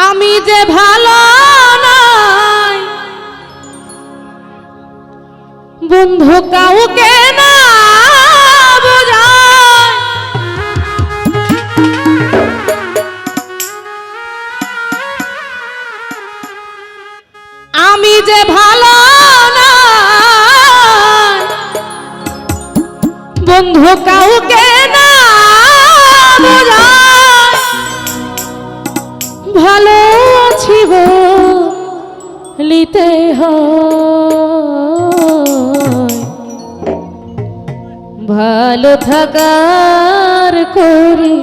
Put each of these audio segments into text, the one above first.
আমি যে ভালো বন্ধু কাউকে না ভালো থাকার করি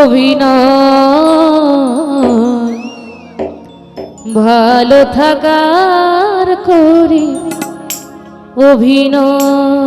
অভিনয়। ভালো থাকার করি অভিনয়।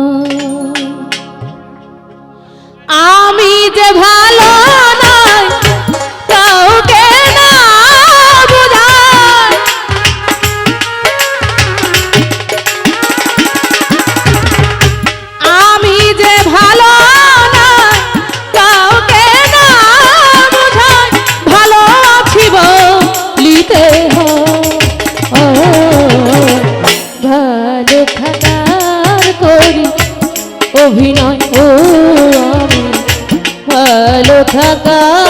ভালো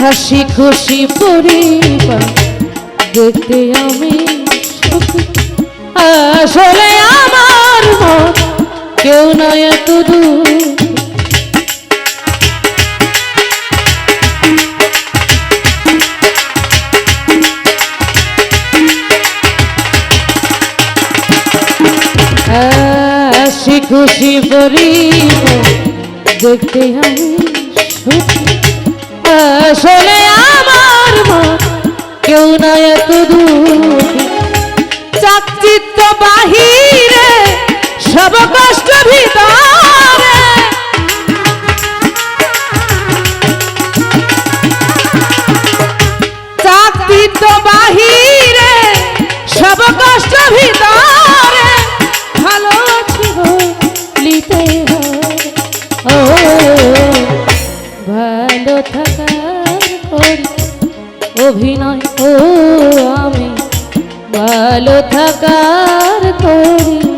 হাসি খুশি পরিবার দেখতে আমি। আসলে আমার মন কেউ নয় এত খুশি পরিবার দেখতে আমি সুখী আসলে আমার মন কেউ না এত দূর চাকচিত্য বাহিরে সব কষ্ট ভিতরে ভালো থাকার করি।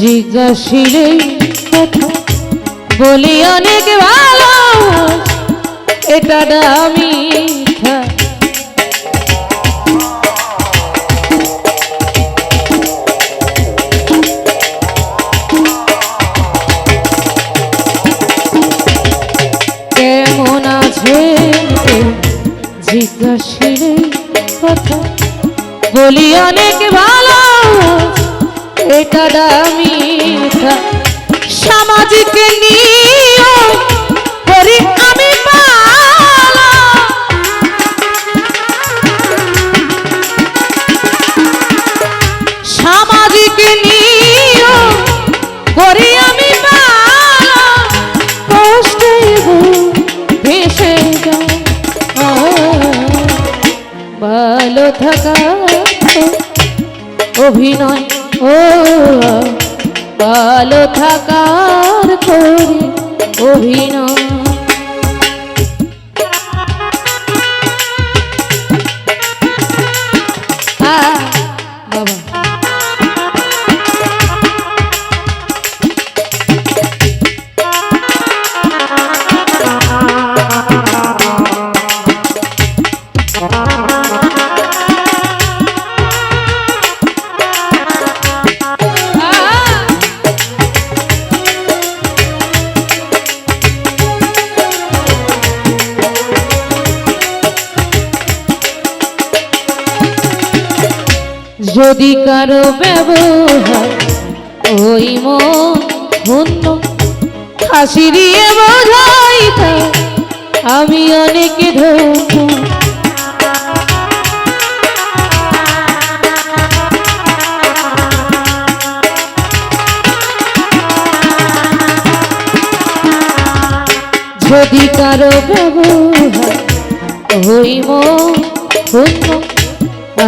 জিজ্ঞাসিলে কথা বলি অনেক ভালো। এটা দামি কেমন আছে জিজ্ঞাসিলে কথা বলি অনেক ভালো আমি দামি সামাজিক নিয়ম থাকার করে অভিনয় যদি কারও ব্যবহার, ওই মন ধন্য। হাসি দিয়ে বোঝাই আমি অনেক ধন্য। যদি কারও ব্যবহার, ওই মন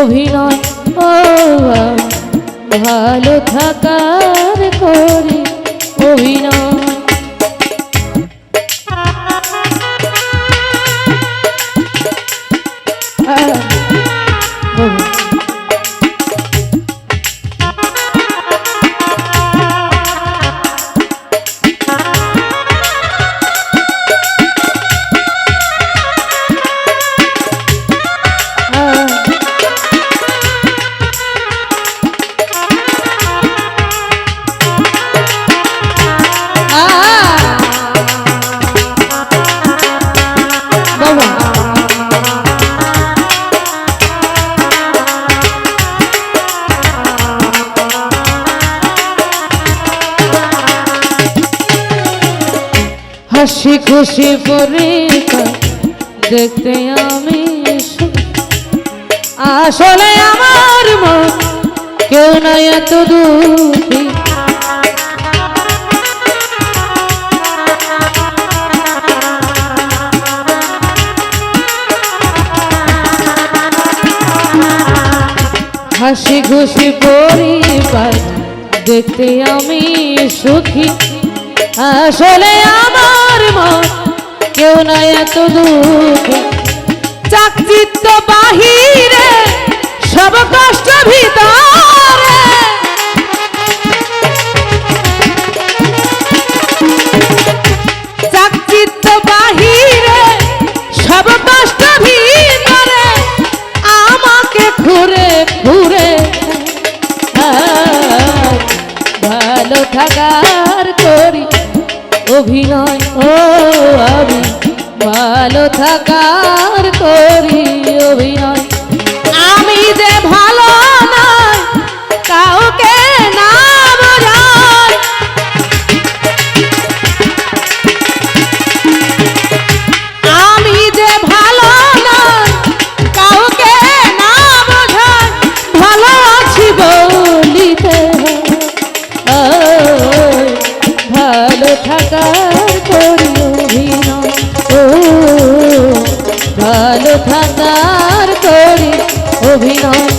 অভিনয়। ভালো থাকার করে অভিনয়। হাসি খুশি পরীক্ষা দেখতে আমি। আসলে আমার মন কেউ নাই এত দুঃখী হাসি খুশি পরিবার দেখতে আমি সুখী আসলে আমার কেউ না এত দুঃখে। চাকচিত্ত বাহিরে সব কষ্ট ভিতরে। চাকচিত্ত বাহিরে সব কষ্ট ভিতরে আমাকে ঘুরে ঘুরে। আয়, ভালো থাকার করি। অভিনয় ও আমি ভালো থাকার করি অভিনয়। অভিনয়